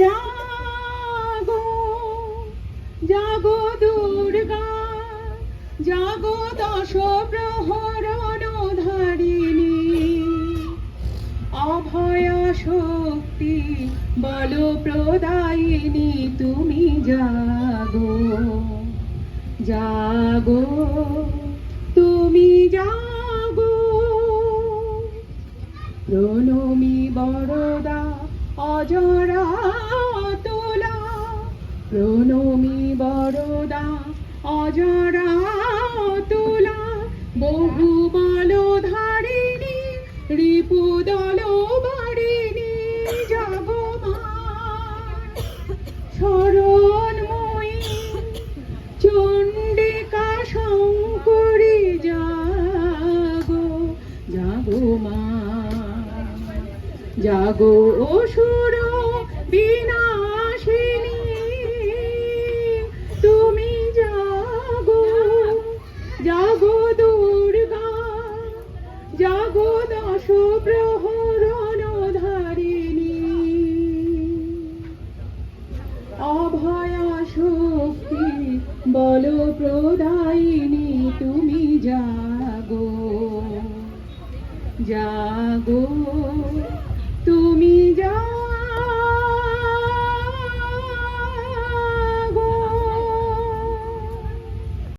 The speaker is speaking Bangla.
জাগো জাগো দুর্গা, জাগো দশ প্রহরণ ধারিণী। অভয়া শক্তি বল প্রদায়িনী তুমি জাগো জাগো তুমি জাগো। প্রণমী বরদা অজরা প্রণমী বরদা, অজরা তোলা, বহু বল ধারিণী রিপু দল চণ্ডিকা শঙ্করী জাগো মা জাগো অসুর বিনাশিনী দশ প্রহরণ ধারিণী। অভয়া শক্তি বল প্রদায়িনী তুমি জাগো। জাগো।